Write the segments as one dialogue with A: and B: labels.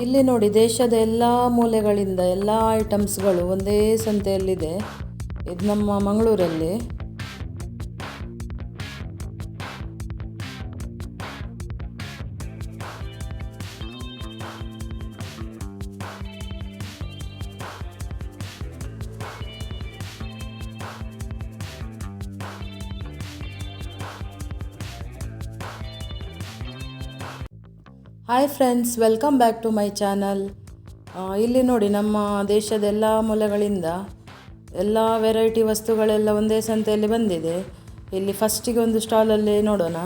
A: ಇಲ್ಲಿ ನೋಡಿ ದೇಶದ ಎಲ್ಲ ಮೂಲೆಗಳಿಂದ ಎಲ್ಲ ಐಟಮ್ಸ್ಗಳು ಒಂದೇ ಸಂತೆಯಲ್ಲಿದೆ. ಇದು ನಮ್ಮ ಮಂಗಳೂರಲ್ಲಿ. Hi friends welcome back to my channel ಇಲ್ಲಿ ನೋಡಿ ನಮ್ಮ ದೇಶದ ಎಲ್ಲ ಮೂಲೆಗಳಿಂದ ಎಲ್ಲ ವೆರೈಟಿ ವಸ್ತುಗಳೆಲ್ಲ ಒಂದೇ ಸಂತೆಯಲ್ಲಿ ಬಂದಿದೆ. ಇಲ್ಲಿ ಫಸ್ಟಿಗೆ ಒಂದು ಸ್ಟಾಲಲ್ಲಿ ನೋಡೋಣ.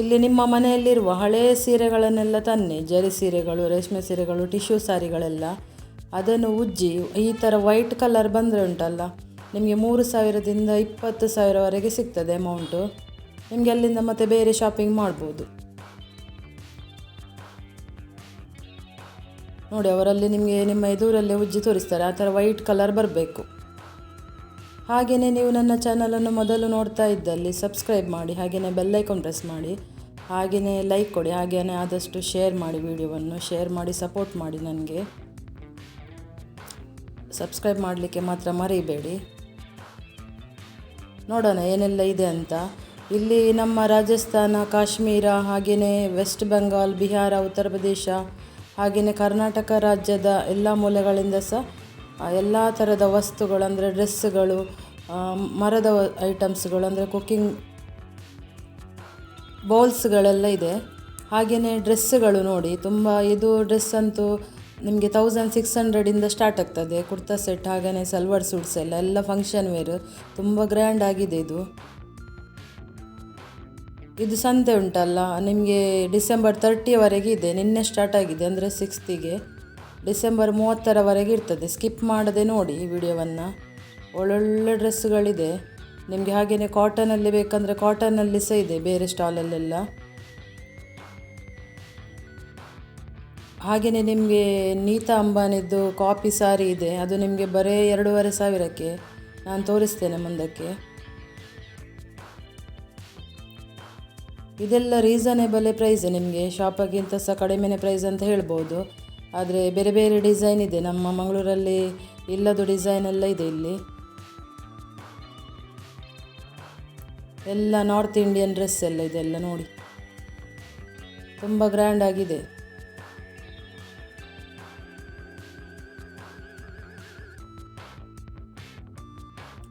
A: ಇಲ್ಲಿ ನಿಮ್ಮ ಮನೆಯಲ್ಲಿರುವ ಹಳೆಯ ಸೀರೆಗಳನ್ನೆಲ್ಲ ತನ್ನಿ. ಜರಿ ಸೀರೆಗಳು, ರೇಷ್ಮೆ ಸೀರೆಗಳು ಟಿಶ್ಯೂ ಸಾರಿಗಳೆಲ್ಲ. ಅದನ್ನು ಉಜ್ಜಿ, ಈ ಥರ ವೈಟ್ ಕಲರ್ ಬಂದರೆ ಉಂಟಲ್ಲ, ನಿಮಗೆ ಮೂರು ಸಾವಿರದಿಂದ ಇಪ್ಪತ್ತು ಸಾವಿರವರೆಗೆ ಸಿಗ್ತದೆ ಅಮೌಂಟು ನಿಮಗೆ ಅಲ್ಲಿಂದ ಮತ್ತೆ ಬೇರೆ ಶಾಪಿಂಗ್ ಮಾಡ್ಬೋದು. ನೋಡಿ, ಅವರಲ್ಲಿ ನಿಮಗೆ ನಿಮ್ಮ ಎದುರಲ್ಲೇ ಉಜ್ಜಿ ತೋರಿಸ್ತಾರೆ. ಆ ಥರ ವೈಟ್ ಕಲರ್ ಬರಬೇಕು. ಹಾಗೆಯೇ ನೀವು ನನ್ನ ಚಾನಲನ್ನು ಮೊದಲು ನೋಡ್ತಾ ಇದ್ದಲ್ಲಿ ಸಬ್ಸ್ಕ್ರೈಬ್ ಮಾಡಿ ಹಾಗೆಯೇ ಬೆಲ್ಲೈಕಾನ್ ಪ್ರೆಸ್ ಮಾಡಿ ಹಾಗೆಯೇ ಲೈಕ್ ಕೊಡಿ ಹಾಗೆಯೇ ಆದಷ್ಟು ಶೇರ್ ಮಾಡಿ ವಿಡಿಯೋವನ್ನು ಶೇರ್ ಮಾಡಿ ಸಪೋರ್ಟ್ ಮಾಡಿ ನನಗೆ. ಸಬ್ಸ್ಕ್ರೈಬ್ ಮಾಡಲಿಕ್ಕೆ ಮಾತ್ರ ಮರೀಬೇಡಿ. ನೋಡೋಣ ಏನೆಲ್ಲ ಇದೆ ಅಂತ. ಇಲ್ಲಿ ನಮ್ಮ ರಾಜಸ್ಥಾನ, ಕಾಶ್ಮೀರ ಹಾಗೆಯೇ ವೆಸ್ಟ್ ಬೆಂಗಾಲ್ ಬಿಹಾರ ಉತ್ತರ ಪ್ರದೇಶ ಹಾಗೆಯೇ ಕರ್ನಾಟಕ ರಾಜ್ಯದ ಎಲ್ಲ ಮೂಲೆಗಳಿಂದ ಸಹ ಎಲ್ಲ ಥರದ ವಸ್ತುಗಳು, ಅಂದರೆ ಡ್ರೆಸ್ಸುಗಳು ಮರದ ಐಟಮ್ಸ್ಗಳು, ಅಂದರೆ ಕುಕ್ಕಿಂಗ್ ಬೌಲ್ಸ್ಗಳೆಲ್ಲ ಇದೆ. ಹಾಗೆಯೇ ಡ್ರೆಸ್ಸುಗಳು ನೋಡಿ, ತುಂಬ ಇದು ಡ್ರೆಸ್ ಅಂತೂ ನಿಮಗೆ ತೌಸಂಡ್ ಸಿಕ್ಸ್ ಹಂಡ್ರೆಡಿಂದ ಸ್ಟಾರ್ಟ್ ಆಗ್ತದೆ. ಕುರ್ತಾ ಸೆಟ್ ಹಾಗೆಯೇ ಸಲ್ವಾರ್ ಸೂಟ್ಸ್ ಎಲ್ಲ ಎಲ್ಲ ಫಂಕ್ಷನ್ ವೇರ್ ತುಂಬ ಗ್ರ್ಯಾಂಡ್ ಆಗಿದೆ ಇದು. ಇದು ಸಂತೆ ಉಂಟಲ್ಲ, ನಿಮಗೆ ಡಿಸೆಂಬರ್ ತರ್ಟಿಯವರೆಗೆ ಇದೆ, ನಿನ್ನೆ ಸ್ಟಾರ್ಟ್ ಆಗಿದೆ, ಅಂದರೆ ಸಿಕ್ಸ್ತಿಗೆ ಡಿಸೆಂಬರ್ ಮೂವತ್ತರವರೆಗೆ ಇರ್ತದೆ ಸ್ಕಿಪ್ ಮಾಡದೆ ನೋಡಿ ಈ ವಿಡಿಯೋವನ್ನು ಒಳ್ಳೊಳ್ಳೆ ಡ್ರೆಸ್ಸುಗಳಿದೆ ನಿಮಗೆ ಹಾಗೆಯೇ ಕಾಟನಲ್ಲಿ ಬೇಕಂದರೆ ಕಾಟನಲ್ಲಿ ಸಹ ಇದೆ ಬೇರೆ ಸ್ಟಾಲಲ್ಲೆಲ್ಲ ಹಾಗೆಯೇ ನಿಮಗೆ ನೀತಾ ಅಂಬಾನಿದ್ದು ಕಾಪಿ ಸಾರಿ ಇದೆ, ಅದು ನಿಮಗೆ ಬರೀ ಎರಡೂವರೆ ಸಾವಿರಕ್ಕೆ. ನಾನು ತೋರಿಸ್ತೇನೆ ಮುಂದಕ್ಕೆ. ಇದೆಲ್ಲ ರೀಸನೇಬಲೇ ಪ್ರೈಸ್ ನಿಮಗೆ? ಶಾಪಗಿಂತ ಸಹ ಕಡಿಮೆನೇ ಪ್ರೈಸ್ ಅಂತ ಹೇಳ್ಬೋದು. ಆದರೆ ಬೇರೆ ಬೇರೆ ಡಿಸೈನ್ ಇದೆ. ನಮ್ಮ ಮಂಗಳೂರಲ್ಲಿ ಇಲ್ಲದ ಡಿಸೈನ್ ಎಲ್ಲ ಇದೆ ಇಲ್ಲಿ. ಎಲ್ಲ ನಾರ್ತ್ ಇಂಡಿಯನ್ ಡ್ರೆಸ್ ಎಲ್ಲ ಇದೆಲ್ಲ ನೋಡಿ. ತುಂಬ ಗ್ರ್ಯಾಂಡ್ ಆಗಿದೆ.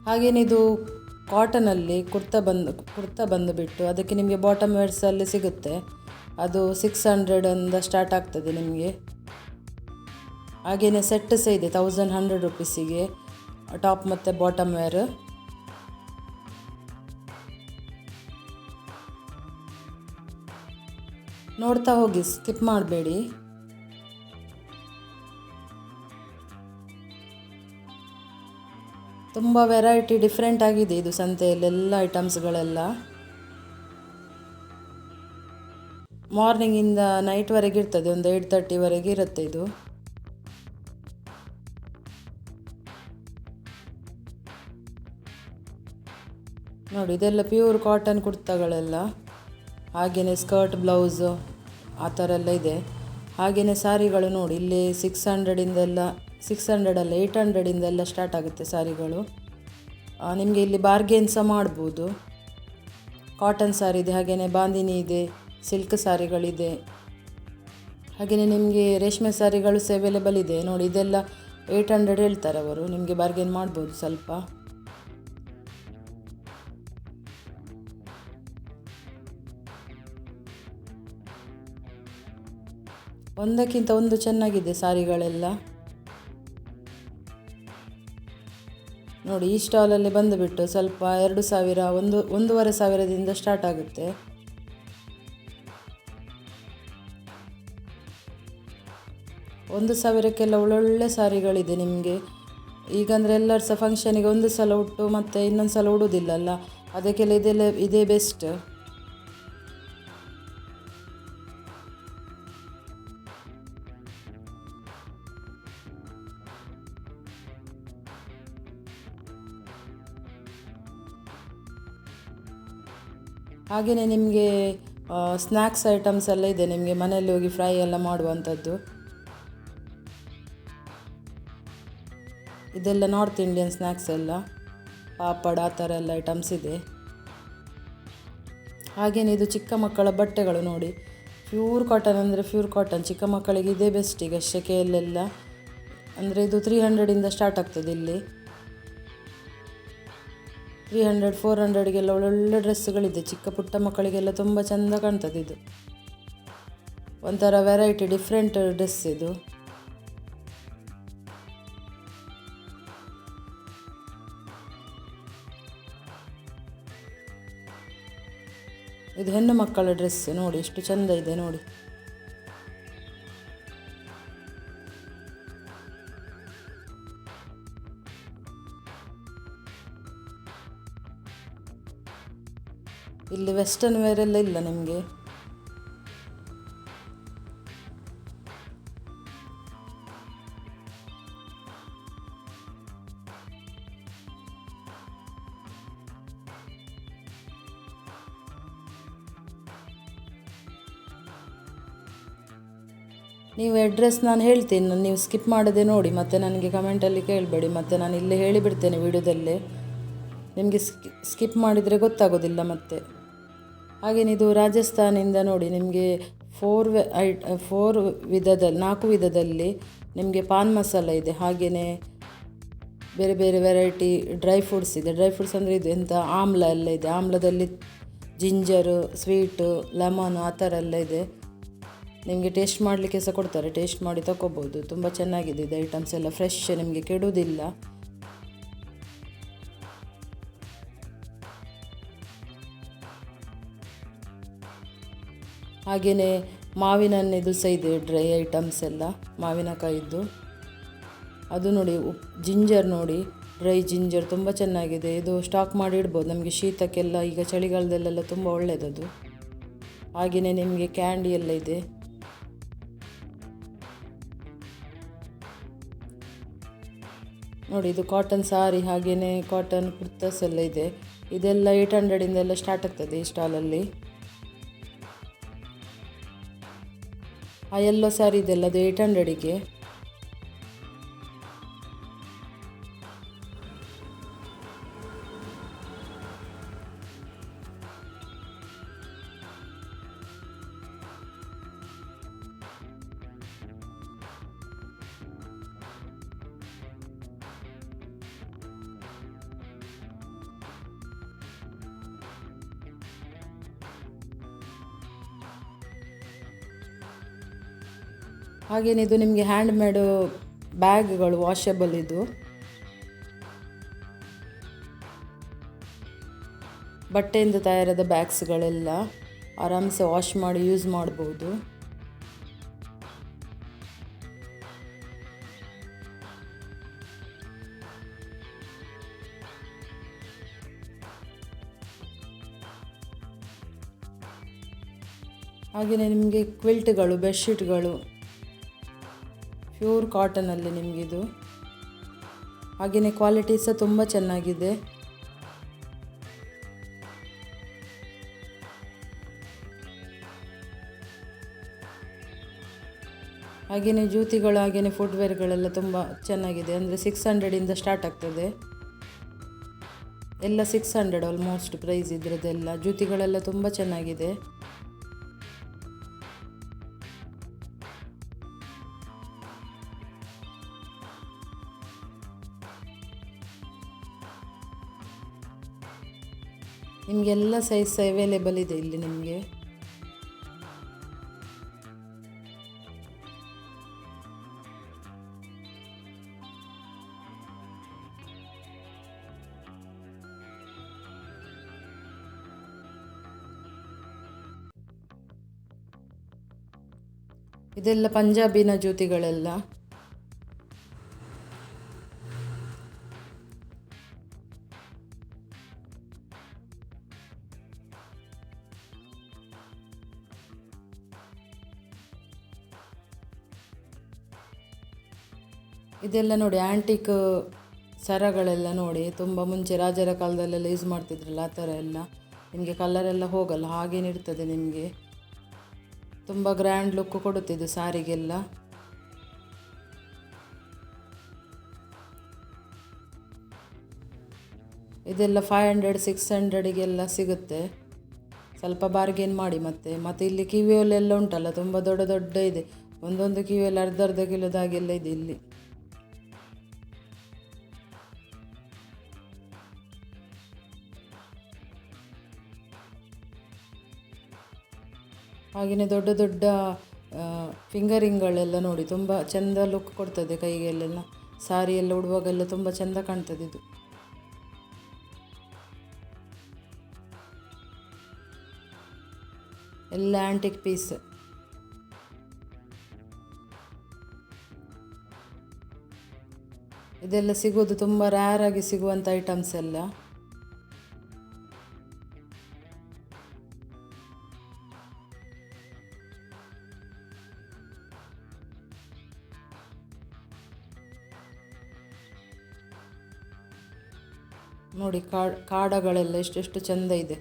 A: ಹಾಗೇನಿದು? ಕಾಟನಲ್ಲಿ ಕುರ್ತಾ ಬಂದು, ಕುರ್ತಾ ಬಂದುಬಿಟ್ಟು ಅದಕ್ಕೆ ನಿಮಗೆ ಬಾಟಮ್ ವೇರ್ಸಲ್ಲಿ ಸಿಗುತ್ತೆ. ಅದು ಸಿಕ್ಸ್ ಹಂಡ್ರೆಡಿಂದ ಸ್ಟಾರ್ಟ್ ಆಗ್ತದೆ ನಿಮಗೆ. ಹಾಗೆಯೇ ಸೆಟ್ ಸಹ ಇದೆ ತೌಸಂಡ್ ಹಂಡ್ರೆಡ್ ರುಪೀಸಿಗೆ ಟಾಪ್ ಮತ್ತು ಬಾಟಮ್ ವೇರ್ ನೋಡ್ತಾ ಹೋಗಿ ಸ್ಕಿಪ್ ಮಾಡಬೇಡಿ. ತುಂಬ ವೆರೈಟಿ ಡಿಫ್ರೆಂಟ್ ಆಗಿದೆ ಇದು ಸಂತೆಯಲ್ಲೆಲ್ಲ ಐಟಮ್ಸ್ಗಳೆಲ್ಲ ಮಾರ್ನಿಂಗಿಂದ ನೈಟ್ವರೆಗೆ ಇರ್ತದೆ, ಒಂದು ಏಯ್ಟ್ ತರ್ಟಿವರೆಗೆ ಇರುತ್ತೆ ಇದು. ನೋಡಿ, ಇದೆಲ್ಲ ಪ್ಯೂರ್ ಕಾಟನ್ ಕುರ್ತಾಗಳೆಲ್ಲ. ಹಾಗೆಯೇ ಸ್ಕರ್ಟ್ ಬ್ಲೌಸು ಆ ಥರ ಎಲ್ಲ ಇದೆ. ಹಾಗೆಯೇ ಸಾರಿಗಳು ನೋಡಿ, ಇಲ್ಲಿ ಸಿಕ್ಸ್ ಹಂಡ್ರೆಡಿಂದೆಲ್ಲ ಸಿಕ್ಸ್ ಹಂಡ್ರೆಡಲ್ಲ ಏಯ್ಟ್ ಹಂಡ್ರೆಡಿಂದೆಲ್ಲ ಸ್ಟಾರ್ಟ್ ಆಗುತ್ತೆ ಸಾರಿಗಳು. ನಿಮಗೆ ಇಲ್ಲಿ ಬಾರ್ಗೇನ್ ಸಹ ಮಾಡ್ಬೋದು. ಕಾಟನ್ ಸಾರಿ ಇದೆ ಹಾಗೆಯೇ ಬಾಂದಿನಿ ಇದೆ ಸಿಲ್ಕ್ ಸಾರಿಗಳಿದೆ. ಹಾಗೆಯೇ ನಿಮಗೆ ರೇಷ್ಮೆ ಸಾರಿಗಳು ಸಹ ಅವೈಲೇಬಲ್ ಇದೆ. ನೋಡಿ, ಇದೆಲ್ಲ ಏಯ್ಟ್ ಹಂಡ್ರೆಡ್ ಹೇಳ್ತಾರೆ ಅವರು. ನಿಮಗೆ ಬಾರ್ಗೇನ್ ಮಾಡ್ಬೋದು ಸ್ವಲ್ಪ. ಒಂದಕ್ಕಿಂತ ಒಂದು ಚೆನ್ನಾಗಿದೆ ಸಾರಿಗಳೆಲ್ಲ. ನೋಡಿ, ಈ ಸ್ಟಾಲಲ್ಲಿ ಬಂದುಬಿಟ್ಟು ಸ್ವಲ್ಪ ಎರಡು ಸಾವಿರ, ಒಂದು, ಒಂದೂವರೆ ಸಾವಿರದಿಂದ ಸ್ಟಾರ್ಟ್ ಆಗುತ್ತೆ. ಒಂದು ಸಾವಿರಕ್ಕೆಲ್ಲ ಒಳ್ಳೊಳ್ಳೆ ಸಾರಿಗಳಿದೆ ನಿಮಗೆ. ಈಗಂದರೆ ಎಲ್ಲರೂ ಸಹ ಫಂಕ್ಷನಿಗೆ ಒಂದು ಸಲ ಉಟ್ಟು ಮತ್ತು ಇನ್ನೊಂದು ಸಲ ಉಡೋದಿಲ್ಲಲ್ಲ ಅದಕ್ಕೆಲ್ಲ ಇದೆಲ್ಲ, ಇದೇ ಬೆಸ್ಟ್ ಹಾಗೆಯೇ ನಿಮಗೆ ಸ್ನ್ಯಾಕ್ಸ್ ಐಟಮ್ಸ್ ಎಲ್ಲ ಇದೆ, ನಿಮಗೆ ಮನೆಯಲ್ಲಿ ಹೋಗಿ ಫ್ರೈ ಎಲ್ಲ ಮಾಡುವಂಥದ್ದು? ಇದೆಲ್ಲ ನಾರ್ತ್ ಇಂಡಿಯನ್ ಸ್ನ್ಯಾಕ್ಸ್ ಎಲ್ಲ, ಪಾಪಡ್ ಆ ಥರ ಎಲ್ಲ ಐಟಮ್ಸ್ ಇದೆ. ಹಾಗೆಯೇ ಇದು ಚಿಕ್ಕ ಮಕ್ಕಳ ಬಟ್ಟೆಗಳು ನೋಡಿ. ಪ್ಯೂರ್ ಕಾಟನ್ ಅಂದರೆ ಪ್ಯೂರ್ ಕಾಟನ್ ಚಿಕ್ಕ ಮಕ್ಕಳಿಗೆ ಇದೇ ಬೆಸ್ಟ್ ಈಗ ಶೆಕೆಯಲ್ಲೆಲ್ಲ ಅಂದರೆ ಇದು ತ್ರೀ ಹಂಡ್ರೆಡಿಂದ ಸ್ಟಾರ್ಟ್ ಆಗ್ತದೆ ಇಲ್ಲಿ. ತ್ರೀ ಹಂಡ್ರೆಡ್ ಫೋರ್ ಹಂಡ್ರೆಡ್ಗೆಲ್ಲ ಒಳ್ಳೊಳ್ಳೆ ಡ್ರೆಸ್ಗಳಿದೆ ಚಿಕ್ಕ ಪುಟ್ಟ ಮಕ್ಕಳಿಗೆಲ್ಲ ತುಂಬ ಚೆಂದ ಕಾಣ್ತದೆ ಇದು. ಒಂಥರ ವೆರೈಟಿ ಡಿಫ್ರೆಂಟ್ ಡ್ರೆಸ್ ಇದು. ಇದು ಹೆಣ್ಣು ಮಕ್ಕಳ ಡ್ರೆಸ್ ನೋಡಿ ಎಷ್ಟು ಚೆಂದ ಇದೆ ನೋಡಿ. ಇಲ್ಲಿ ವೆಸ್ಟರ್ನ್ ವೇರ್ ಎಲ್ಲ ಇಲ್ಲ ನಿಮಗೆ? ನೀವು ಅಡ್ರೆಸ್ ನಾನು ಹೇಳ್ತೀನಿ ನೀವು ಸ್ಕಿಪ್ ಮಾಡದೆ ನೋಡಿ, ಮತ್ತೆ ನನಗೆ ಕಮೆಂಟಲ್ಲಿ ಕೇಳಬೇಡಿ, ಮತ್ತೆ ನಾನು ಇಲ್ಲೇ ಹೇಳಿಬಿಡ್ತೇನೆ ವಿಡಿಯೋದಲ್ಲೇ. ನಿಮಗೆ ಸ್ಕಿಪ್ ಮಾಡಿದರೆ ಗೊತ್ತಾಗೋದಿಲ್ಲ ಮತ್ತೆ. ಹಾಗೇನೆ ಇದು ರಾಜಸ್ಥಾನಿಂದ ನೋಡಿ, ನಿಮಗೆ ಫೋರ್ ವೆ, ಐ ಫೋರ್ ವಿಧದಲ್ಲಿ ನಾಲ್ಕು ವಿಧದಲ್ಲಿ ನಿಮಗೆ ಪಾನ್ ಮಸಾಲ ಇದೆ. ಹಾಗೆಯೇ ಬೇರೆ ಬೇರೆ ವೆರೈಟಿ ಡ್ರೈ ಫ್ರೂಟ್ಸ್ ಇದೆ. ಡ್ರೈ ಫ್ರೂಟ್ಸ್ ಅಂದರೆ ಇದು ಎಂಥ ಆಮ್ಲ ಎಲ್ಲ ಇದೆ. ಆಮ್ಲದಲ್ಲಿ ಜಿಂಜರು ಸ್ವೀಟು ಲೆಮನ್ ಆ ಥರ ಎಲ್ಲ ಇದೆ. ನಿಮಗೆ ಟೇಸ್ಟ್ ಮಾಡಲಿಕ್ಕೆ ಸಹ ಕೊಡ್ತಾರೆ. ಟೇಸ್ಟ್ ಮಾಡಿ ತಗೋಬೋದು ತುಂಬ ಚೆನ್ನಾಗಿದೆ ಇದು ಐಟಮ್ಸ್ ಎಲ್ಲ. ಫ್ರೆಶ್ ನಿಮಗೆ ಕೆಡುವುದಿಲ್ಲ ಹಾಗೆಯೇ ಮಾವಿನ ಹಣ್ಣಿದು ಸಹ ಇದೆ ಡ್ರೈ ಐಟಮ್ಸ್ ಎಲ್ಲ, ಮಾವಿನಕಾಯಿದ್ದು. ಅದು ನೋಡಿ, ಉಪ್ ಜಿಂಜರ್ ನೋಡಿ, ಡ್ರೈ ಜಿಂಜರ್ ತುಂಬ ಚೆನ್ನಾಗಿದೆ. ಇದು ಸ್ಟಾಕ್ ಮಾಡಿ ಇಡ್ಬೋದು. ನಮಗೆ ಶೀತಕ್ಕೆಲ್ಲ, ಈಗ ಚಳಿಗಾಲದಲ್ಲೆಲ್ಲ ತುಂಬ ಒಳ್ಳೆಯದದು ಹಾಗೆಯೇ ನಿಮಗೆ ಕ್ಯಾಂಡಿ ಎಲ್ಲ ಇದೆ. ನೋಡಿ, ಇದು ಕಾಟನ್ ಸಾರಿ ಹಾಗೆಯೇ ಕಾಟನ್ ಕುರ್ತಾಸ್ ಎಲ್ಲ ಇದೆ. ಇದೆಲ್ಲ ಏಯ್ಟ್ ಹಂಡ್ರೆಡಿಂದೆಲ್ಲ ಸ್ಟಾರ್ಟ್ ಆಗ್ತದೆ ಈ ಸ್ಟಾಲಲ್ಲಿ ಆ ಎಲ್ಲೋ ಸ್ಯಾರಿದೆಲ್ಲ ಅದು ಏಯ್ಟ್ ಹಂಡ್ರೆಡಿಗೆ ಹಾಗೇನೆ ಇದು ನಿಮಗೆ ಹ್ಯಾಂಡ್ ಮೇಡು ಬ್ಯಾಗ್ಗಳು ವಾಷಬಲ್ ಇದು. ಬಟ್ಟೆಯಿಂದ ತಯಾರಾದ ಬ್ಯಾಗ್ಸ್ಗಳೆಲ್ಲ ಆರಾಮ್ಸೆ ವಾಶ್ ಮಾಡಿ ಯೂಸ್ ಮಾಡ್ಬೋದು. ಹಾಗೆಯೇ ನಿಮಗೆ ಕ್ವಿಲ್ಟ್ಗಳು ಬೆಡ್ಶೀಟ್ಗಳು ಪ್ಯೂರ್ ಕಾಟನಲ್ಲಿ ನಿಮಗಿದು. ಹಾಗೆಯೇ ಕ್ವಾಲಿಟಿ ಸಹ ತುಂಬ ಚೆನ್ನಾಗಿದೆ. ಹಾಗೆಯೇ ಜ್ಯೂತಿಗಳು ಹಾಗೆಯೇ ಫುಟ್ವೇರ್ಗಳೆಲ್ಲ ತುಂಬ ಚೆನ್ನಾಗಿದೆ. ಅಂದರೆ ಸಿಕ್ಸ್ ಹಂಡ್ರೆಡಿಂದ ಸ್ಟಾರ್ಟ್ ಆಗ್ತದೆ. ಎಲ್ಲ ಸಿಕ್ಸ್ ಹಂಡ್ರೆಡ್ ಆಲ್ಮೋಸ್ಟ್ ಪ್ರೈಸ್ ಇದ್ರದ್ದೆಲ್ಲ. ಜ್ಯೂತಿಗಳೆಲ್ಲ ತುಂಬ ಚೆನ್ನಾಗಿದೆ. ನಿಮಗೆಲ್ಲ ಸೈಜ್ ಅವೈಲೇಬಲ್ ಇದೆ ಇಲ್ಲಿ ನಿಮಗೆ. ಇದೆಲ್ಲ ಪಂಜಾಬಿನ ಜ್ಯೋತಿಗಳೆಲ್ಲ. ಇದೆಲ್ಲ ನೋಡಿ ಆ್ಯಂಟಿಕ್ ಸರಗಳೆಲ್ಲ ನೋಡಿ, ತುಂಬ ಮುಂಚೆ ರಾಜರ ಕಾಲದಲ್ಲೆಲ್ಲ ಯೂಸ್ ಮಾಡ್ತಿದ್ರಲ್ಲ, ಆ ಥರ ಎಲ್ಲ. ನಿಮಗೆ ಕಲರೆಲ್ಲ ಹೋಗಲ್ಲ, ಹಾಗೇನೆ ಇರ್ತದೆ ನಿಮಗೆ. ತುಂಬ ಗ್ರ್ಯಾಂಡ್ ಲುಕ್ ಕೊಡುತ್ತಿದ್ದು ಸಾರಿಗೆಲ್ಲ. ಇದೆಲ್ಲ ಫೈವ್ ಹಂಡ್ರೆಡ್ ಸಿಕ್ಸ್ ಹಂಡ್ರೆಡಿಗೆಲ್ಲ ಸಿಗುತ್ತೆ. ಸ್ವಲ್ಪ ಬಾರ್ಗೇನ್ ಮಾಡಿ ಮತ್ತೆ. ಮತ್ತು ಇಲ್ಲಿ ಕಿವಿಯಲ್ಲೆಲ್ಲ ಉಂಟಲ್ಲ, ತುಂಬ ದೊಡ್ಡ ದೊಡ್ಡ ಇದೆ. ಒಂದೊಂದು ಕಿವಿಯಲ್ಲಿ ಅರ್ಧ ಅರ್ಧ ಕಿಲೋದಾಗೆಲ್ಲ ಇದೆ ಇಲ್ಲಿ. ಹಾಗೆಯೇ ದೊಡ್ಡ ದೊಡ್ಡ ಫಿಂಗರಿಂಗ್ಗಳೆಲ್ಲ ನೋಡಿ ತುಂಬ ಚೆಂದ ಲುಕ್ ಕೊಡ್ತದೆ ಕೈಗೆಲ್ಲೆಲ್ಲ. ಸಾರಿ ಎಲ್ಲ ಉಡುವಾಗೆಲ್ಲ ತುಂಬ ಚೆಂದ ಕಾಣ್ತದೆ ಇದು. ಎಲ್ಲ ಆ್ಯಂಟಿಕ್ ಪೀಸ್ ಇದೆಲ್ಲ ಸಿಗೋದು ತುಂಬ ರ್ಯಾರಾಗಿ ಸಿಗುವಂಥ ಐಟಮ್ಸ್ ಎಲ್ಲ. ನೋಡಿ, ಕಾಡ್, ಕಾಡಗಳೆಲ್ಲ ಎಷ್ಟೆಷ್ಟು ಚೆಂದ ಇದೆ.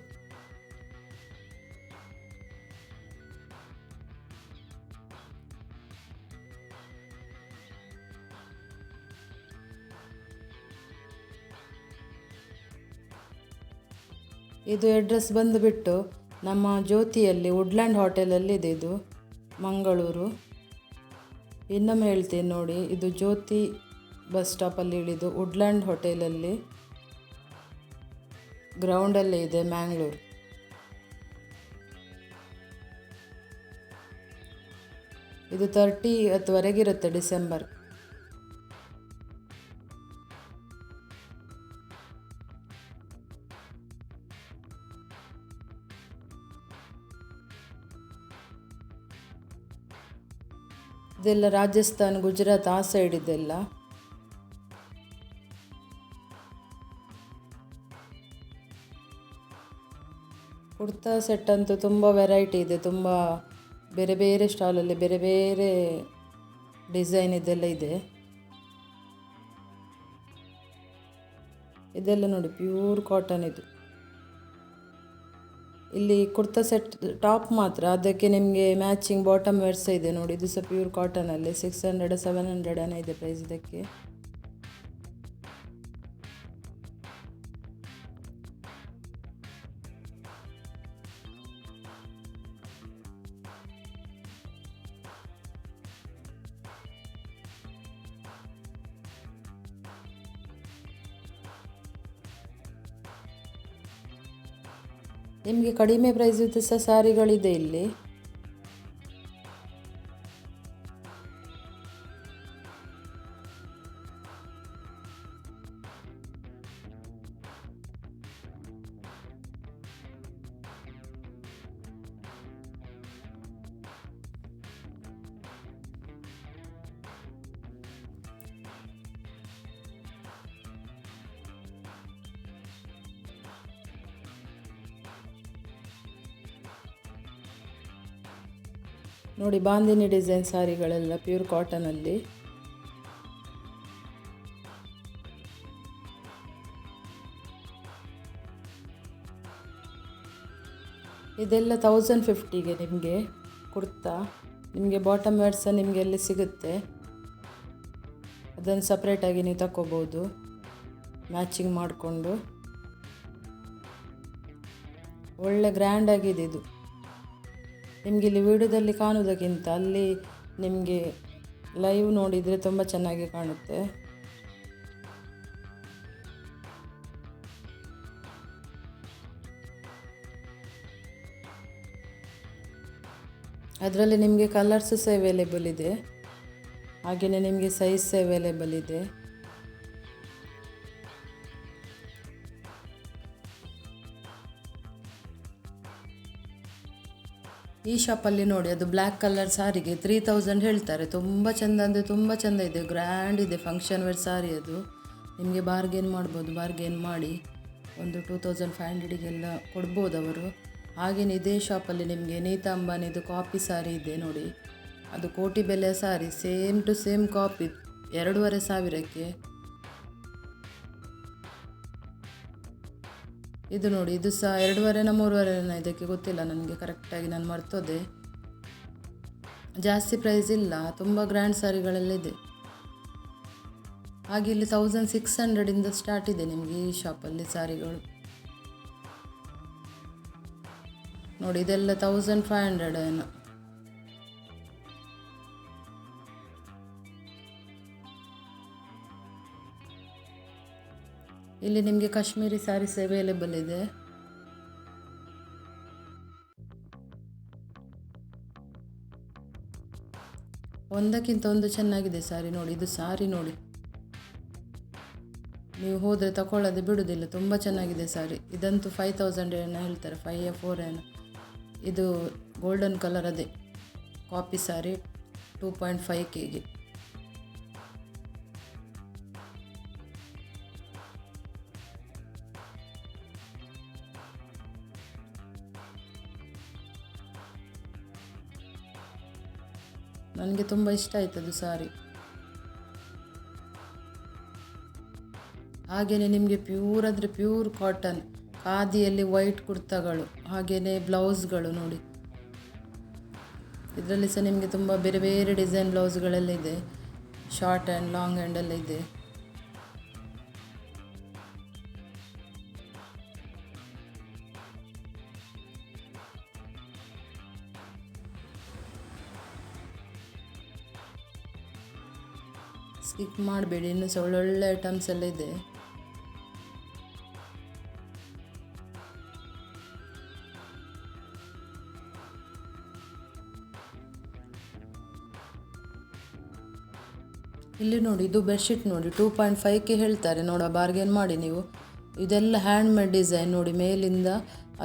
A: ಇದು ಅಡ್ರೆಸ್ ಬಂದುಬಿಟ್ಟು ನಮ್ಮ ಜ್ಯೋತಿಯಲ್ಲಿ ವುಡ್ಲ್ಯಾಂಡ್ ಹೋಟೆಲಲ್ಲಿ ಇದೆ ಇದು, ಮಂಗಳೂರು. ಇನ್ನೊಮ್ಮೆ ಹೇಳ್ತೀನಿ ನೋಡಿ, ಇದು ಜ್ಯೋತಿ ಬಸ್ ಸ್ಟಾಪಲ್ಲಿ ಇಳಿದು ವುಡ್ಲ್ಯಾಂಡ್ ಹೋಟೆಲಲ್ಲಿ ಗ್ರೌಂಡಲ್ಲೇ ಇದೆ ಮ್ಯಾಂಗ್ಳೂರು ಇದು ತರ್ಟಿ ಹತ್ತುವರೆಗಿರುತ್ತೆ ಡಿಸೆಂಬರ್ ಇದೆಲ್ಲ ರಾಜಸ್ಥಾನ್ ಗುಜರಾತ್ ಆ ಸೈಡ್ ಇದೆಲ್ಲ. ಕುರ್ತಾ ಸೆಟ್ ಅಂತೂ ತುಂಬ ವೆರೈಟಿ ಇದೆ, ತುಂಬ ಬೇರೆ ಬೇರೆ ಸ್ಟಾಲಲ್ಲಿ ಬೇರೆ ಬೇರೆ ಡಿಸೈನ್ ಇದೆಲ್ಲ ಇದೆ. ಇದೆಲ್ಲ ನೋಡಿ, ಪ್ಯೂರ್ ಕಾಟನ್ ಇದು. ಇಲ್ಲಿ ಕುರ್ತಾ ಸೆಟ್ ಟಾಪ್ ಮಾತ್ರ, ಅದಕ್ಕೆ ನಿಮಗೆ ಮ್ಯಾಚಿಂಗ್ ಬಾಟಮ್ ವೇರ್ಸ ಇದೆ ನೋಡಿ, ಇದು ಸಹ ಪ್ಯೂರ್ ಕಾಟನಲ್ಲಿ ಸಿಕ್ಸ್ ಹಂಡ್ರೆಡ್ ಸೆವೆನ್ ಹಂಡ್ರೆಡ್ ಏನೋ ಇದೆ ಪ್ರೈಸ್ ಇದಕ್ಕೆ. ನಿಮಗೆ ಕಡಿಮೆ ಪ್ರೈಸ್ ಸಹ ಸ್ಯಾರಿಗಳಿದೆ ಇಲ್ಲಿ. ನೋಡಿ, ಬಾಂದಿನಿ ಡಿಸೈನ್ ಸಾರಿಗಳೆಲ್ಲ ಪ್ಯೂರ್ ಕಾಟನಲ್ಲಿ ಇದೆಲ್ಲ ತೌಸಂಡ್ ಫಿಫ್ಟಿಗೆ ನಿಮಗೆ ಕುರ್ತಾ. ನಿಮಗೆ ಬಾಟಮ್ ವೇರ್ ಸಹ ನಿಮಗೆ ಎಲ್ಲಿ ಸಿಗುತ್ತೆ. ಅದನ್ನು ಸಪ್ರೇಟಾಗಿ ನೀವು ತಗೋಬೋದು ಮ್ಯಾಚಿಂಗ್ ಮಾಡಿಕೊಂಡು. ಒಳ್ಳೆ ಗ್ರ್ಯಾಂಡಾಗಿದೆ ಇದು. ನಿಮಗೆ ಇಲ್ಲಿ ವಿಡಿಯೋದಲ್ಲಿ ಕಾಣುವುದಕ್ಕಿಂತ ಅಲ್ಲಿ ನಿಮಗೆ ಲೈವ್ ನೋಡಿದರೆ ತುಂಬ ಚೆನ್ನಾಗಿ ಕಾಣುತ್ತೆ. ಅದರಲ್ಲಿ ನಿಮಗೆ ಕಲರ್ಸ್ ಸಹ ಅವೈಲೇಬಲ್ ಇದೆ. ಹಾಗೆಯೇ ನಿಮಗೆ ಸೈಜ್ ಅವೈಲೇಬಲ್ ಇದೆ. ಈ ಶಾಪಲ್ಲಿ ನೋಡಿ, ಅದು ಬ್ಲ್ಯಾಕ್ ಕಲರ್ ಸಾರಿಗೆ ತ್ರೀ ತೌಸಂಡ್ ಹೇಳ್ತಾರೆ. ತುಂಬ ಚೆಂದ ಅಂದರೆ ತುಂಬ ಚೆಂದ ಇದೆ. ಗ್ರ್ಯಾಂಡ್ ಇದೆ ಫಂಕ್ಷನ್ ವೇರ್ ಸಾರಿ ಅದು. ನಿಮಗೆ ಬಾರ್ಗೇನ್ ಮಾಡ್ಬೋದು ಬಾರ್ಗೇನ್ ಮಾಡಿ. ಒಂದು ಟೂ ತೌಸಂಡ್ ಫೈವ್ ಹಂಡ್ರೆಡಿಗೆಲ್ಲ ಕೊಡ್ಬೋದು ಅವರು. ಹಾಗೆಯೇ ಇದೇ ಶಾಪಲ್ಲಿ ನಿಮಗೆ ನೀತಾ ಅಂಬಾನಿದು ಕಾಪಿ ಸಾರಿ ಇದೆ ನೋಡಿ. ಅದು ಕೋಟಿ ಬೆಲೆಯ sari same to same copy ಎರಡೂವರೆ ಸಾವಿರಕ್ಕೆ. ಇದು ನೋಡಿ, ಇದು ಸಹ ಎರಡೂವರೆನ ಮೂರುವರೆನ ಇದಕ್ಕೆ ಗೊತ್ತಿಲ್ಲ ನನಗೆ ಕರೆಕ್ಟಾಗಿ ನಾನು ಮರ್ತೋದೆ. ಜಾಸ್ತಿ ಪ್ರೈಸ್ ಇಲ್ಲ, ತುಂಬ ಗ್ರ್ಯಾಂಡ್ ಸ್ಯಾರಿಗಳಲ್ಲಿದೆ ಹಾಗೆ ಇಲ್ಲಿ ತೌಸಂಡ್ ಸಿಕ್ಸ್ ಹಂಡ್ರೆಡಿಂದ ಸ್ಟಾರ್ಟ್ ಇದೆ ನಿಮಗೆ ಈ ಶಾಪಲ್ಲಿ ಸಾರಿಗಳು ನೋಡಿ, ಇದೆಲ್ಲ ತೌಸಂಡ್ ಫೈವ್ ಹಂಡ್ರೆಡ್ ಏನೋ. ಇಲ್ಲಿ ನಿಮಗೆ ಕಾಶ್ಮೀರಿ ಸ್ಯಾರೀಸ್ ಅವೈಲೇಬಲ್ ಇದೆ. ಒಂದಕ್ಕಿಂತ ಒಂದು ಚೆನ್ನಾಗಿದೆ ಸಾರಿ ನೋಡಿ, ಇದು ಸಾರಿ ನೋಡಿ. ನೀವು ಹೋದರೆ ತಗೊಳ್ಳೋದೆ ಬಿಡುವುದಿಲ್ಲ ತುಂಬ ಚೆನ್ನಾಗಿದೆ ಸಾರಿ. ಇದಂತೂ ಫೈವ್ ತೌಸಂಡ್ ಏನೋ ಹೇಳ್ತಾರೆ ಫೈವ್ ಎ ಫೋರ್ ಏನೋ. ಇದು ಗೋಲ್ಡನ್ ಕಲರ್ ಅದೇ. Copy sari two point five K G ನನಗೆ ತುಂಬ ಇಷ್ಟ ಆಯ್ತದು ಸಾರಿ. ಹಾಗೆಯೇ ನಿಮಗೆ ಪ್ಯೂರ್ ಅಂದರೆ ಪ್ಯೂರ್ ಕಾಟನ್ ಖಾದಿಯಲ್ಲಿ ವೈಟ್ ಕುರ್ತಾಗಳು ಹಾಗೆಯೇ ಬ್ಲೌಸ್ಗಳು ನೋಡಿ. ಇದರಲ್ಲಿ ಸಹ ನಿಮಗೆ ತುಂಬ ಬೇರೆ ಬೇರೆ ಡಿಸೈನ್ ಬ್ಲೌಸ್ಗಳೆಲ್ಲ ಇದೆ. ಶಾರ್ಟ್ ಆ್ಯಂಡ್ ಲಾಂಗ್ ಹ್ಯಾಂಡ್ ಎಲ್ಲ ಸ್ಕಿಪ್ ಮಾಡಬೇಡಿ, ಇನ್ನು ಸಹ ಒಳ್ಳೊಳ್ಳೆ ಐಟಮ್ಸ್ ಎಲ್ಲ ಇದೆ. ಇಲ್ಲಿ ನೋಡಿ, ಇದು ಬೆಡ್ಶೀಟ್ ನೋಡಿ ಟೂ ಪಾಯಿಂಟ್ ಫೈವ್ಗೆ ಹೇಳ್ತಾರೆ. ನೋಡ ಬಾರ್ಗೇನ್ ಮಾಡಿ ನೀವು. ಇದೆಲ್ಲ ಹ್ಯಾಂಡ್ ಮೇಡ್ ಡಿಸೈನ್ ನೋಡಿ, ಮೇಲಿಂದ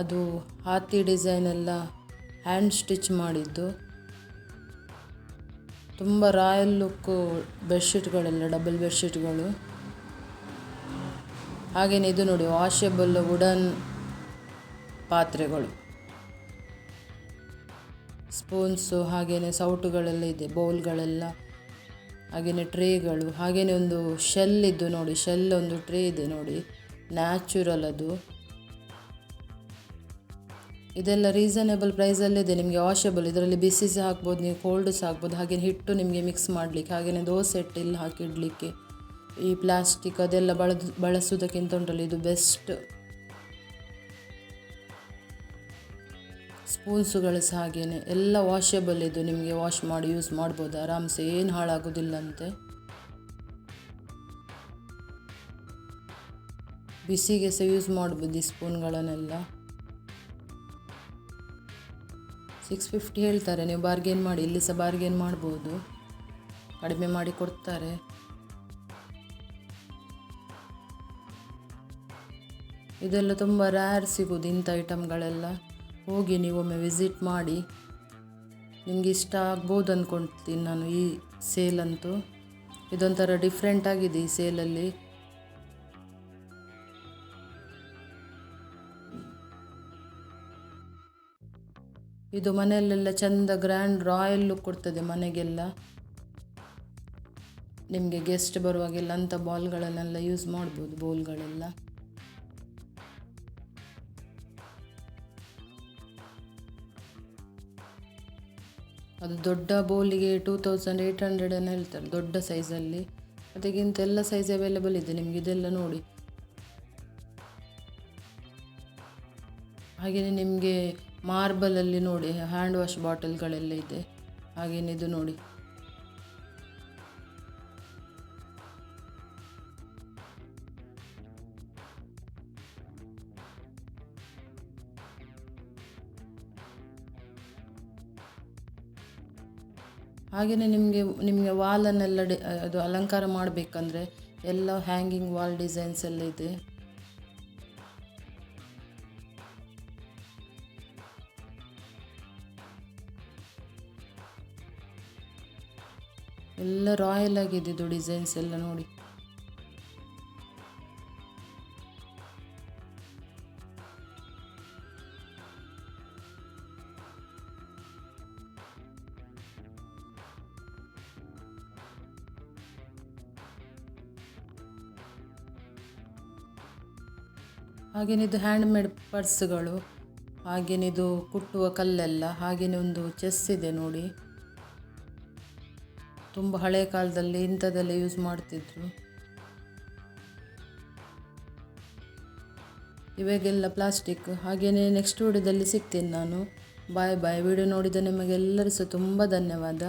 A: ಅದು ಹಾತಿ ಡಿಸೈನ್ ಎಲ್ಲ ಹ್ಯಾಂಡ್ ಸ್ಟಿಚ್ ಮಾಡಿದ್ದು. ತುಂಬ ರಾಯಲ್ ಲುಕ್ಕು ಬೆಡ್ಶೀಟ್ಗಳೆಲ್ಲ, ಡಬಲ್ ಬೆಡ್ಶೀಟ್ಗಳು. ಹಾಗೆಯೇ ಇದು ನೋಡಿ, ವಾಷೇಬಲ್ ವುಡನ್ ಪಾತ್ರೆಗಳು. ಸ್ಪೂನ್ಸು ಹಾಗೆಯೇ ಸೌಟುಗಳೆಲ್ಲ ಇದೆ, ಬೌಲ್ಗಳೆಲ್ಲ ಹಾಗೆಯೇ ಟ್ರೇಗಳು ಹಾಗೆಯೇ ಒಂದು ಶೆಲ್ ಇದ್ದು ನೋಡಿ, ಶೆಲ್ ಒಂದು ಟ್ರೇ ಇದೆ ನೋಡಿ, ನ್ಯಾಚುರಲ್ ಅದು. ಇದೆಲ್ಲ ರೀಸನೇಬಲ್ ಪ್ರೈಸಲ್ಲಿದೆ ನಿಮಗೆ ವಾಷಬಲ್ ಇದರಲ್ಲಿ ಬಿಸಿ ಸಹ ಹಾಕ್ಬೋದು, ನೀವು ಕೋಲ್ಡ್ ಸಹ ಹಾಕ್ಬೋದು. ಹಾಗೆ ಹಿಟ್ಟು ನಿಮಗೆ ಮಿಕ್ಸ್ ಮಾಡಲಿಕ್ಕೆ ಹಾಗೆಯೇ ದೋಸೆ ಹಿಟ್ಟು ಇಲ್ಲಿ ಹಾಕಿಡಲಿಕ್ಕೆ. ಈ ಪ್ಲಾಸ್ಟಿಕ್ ಅದೆಲ್ಲ ಬಳದು ಬಳಸೋದಕ್ಕಿಂತ ಉಂಟಲ್ಲ, ಇದು ಬೆಸ್ಟ್ ಸ್ಪೂನ್ಸುಗಳು ಸಹ ಹಾಗೇ ಎಲ್ಲ ವಾಷೇಬಲ್ ಇದು. ನಿಮಗೆ ವಾಶ್ ಮಾಡಿ ಯೂಸ್ ಮಾಡ್ಬೋದು. ಆರಾಮ್ಸೆ, ಏನು ಹಾಳಾಗೋದಿಲ್ಲಂತೆ. ಬಿಸಿಗೆ ಸಹ ಯೂಸ್ ಮಾಡ್ಬೋದು ಈ ಸ್ಪೂನ್ಗಳನ್ನೆಲ್ಲ ಸಿಕ್ಸ್ ಫಿಫ್ಟಿ ಹೇಳ್ತಾರೆ, ನೀವು ಬಾರ್ಗೇನ್ ಮಾಡಿ ಇಲ್ಲಿ ಸಹ ಬಾರ್ಗೇನ್ ಮಾಡ್ಬೋದು. ಕಡಿಮೆ ಮಾಡಿ ಕೊಡ್ತಾರೆ. ಇದೆಲ್ಲ ತುಂಬ ರ್ಯಾರ್ ಸಿಗೋದು ಇಂಥ ಐಟಮ್ಗಳೆಲ್ಲ ಹೋಗಿ ಒಮ್ಮೆ ವಿಸಿಟ್ ಮಾಡಿ. ನಿಮಗೆ ಇಷ್ಟ ಆಗ್ಬೋದು ಅಂದ್ಕೊಳ್ತೀನಿ ನಾನು ಈ ಸೇಲಂತೂ ಇದೊಂಥರ ಡಿಫ್ರೆಂಟ್ ಆಗಿದೆ ಈ ಸೇಲಲ್ಲಿ ಇದು ಮನೆಯಲ್ಲೆಲ್ಲ ಚಂದ ಗ್ರ್ಯಾಂಡ್ ರಾಯಲ್ ಲುಕ್ ಕೊಡ್ತದೆ ಮನೆಗೆಲ್ಲ. ನಿಮಗೆ ಗೆಸ್ಟ್ ಬರುವಾಗೆಲ್ಲ ಅಂಥ ಬಾಲ್ಗಳನ್ನೆಲ್ಲ ಯೂಸ್ ಮಾಡ್ಬೋದು ಬೌಲ್ಗಳೆಲ್ಲ ಅದು ದೊಡ್ಡ ಬೋಲಿಗೆ ಟೂ ತೌಸಂಡ್ ಏಯ್ಟ್ ಹಂಡ್ರೆಡ್ ಅನ್ನು ಹೇಳ್ತಾರೆ, ದೊಡ್ಡ ಸೈಜಲ್ಲಿ ಅದಕ್ಕಿಂತ ಎಲ್ಲ ಸೈಜ್ ಅವೈಲೇಬಲ್ ಇದೆ, ನಿಮಗೆ ಇದೆಲ್ಲ ನೋಡಿ. ಹಾಗೆಯೇ ನಿಮಗೆ ಮಾರ್ಬಲಲ್ಲಿ ನೋಡಿ ಹ್ಯಾಂಡ್ ವಾಶ್ ಬಾಟಲ್ಗಳೆಲ್ಲ ಇದೆ. ಹಾಗೇನಿದು ನೋಡಿ. ಹಾಗೆಯೇ ನಿಮಗೆ ನಿಮಗೆ ವಾಲನ್ನೆಲ್ಲ ಅದು ಅಲಂಕಾರ ಮಾಡಬೇಕಂದ್ರೆ ಎಲ್ಲ ಹ್ಯಾಂಗಿಂಗ್ ವಾಲ್ ಡಿಸೈನ್ಸ್ ಎಲ್ಲ ಇದೆ. ಎಲ್ಲ ರಾಯಲ್ ಆಗಿದೆ ಇದು ಡಿಸೈನ್ಸ್ ಎಲ್ಲ ನೋಡಿ. ಹಾಗೇನಿದು ಹ್ಯಾಂಡ್ ಮೇಡ್ ಪರ್ಸ್ಗಳು ಹಾಗೇನಿದು ಕುಟ್ಟುವ ಕಲ್ಲೆಲ್ಲ, ಹಾಗೇನೆ ಒಂದು ಚೆಸ್ ಇದೆ ನೋಡಿ. ತುಂಬ ಹಳೆಯ ಕಾಲದಲ್ಲಿ ಇಂಥದ್ದೆಲ್ಲ ಯೂಸ್ ಮಾಡ್ತಿದ್ರು. ಇವಾಗೆಲ್ಲ ಪ್ಲಾಸ್ಟಿಕ್ ಹಾಗೆಯೇ ನೆಕ್ಸ್ಟ್ ವೀಡಿಯೋದಲ್ಲಿ ಸಿಗ್ತೀನಿ ನಾನು. ಬಾಯ್ ಬಾಯ್ ವಿಡಿಯೋ ನೋಡಿದ ನಿಮಗೆಲ್ಲರೂ ಸಹ ತುಂಬ ಧನ್ಯವಾದ.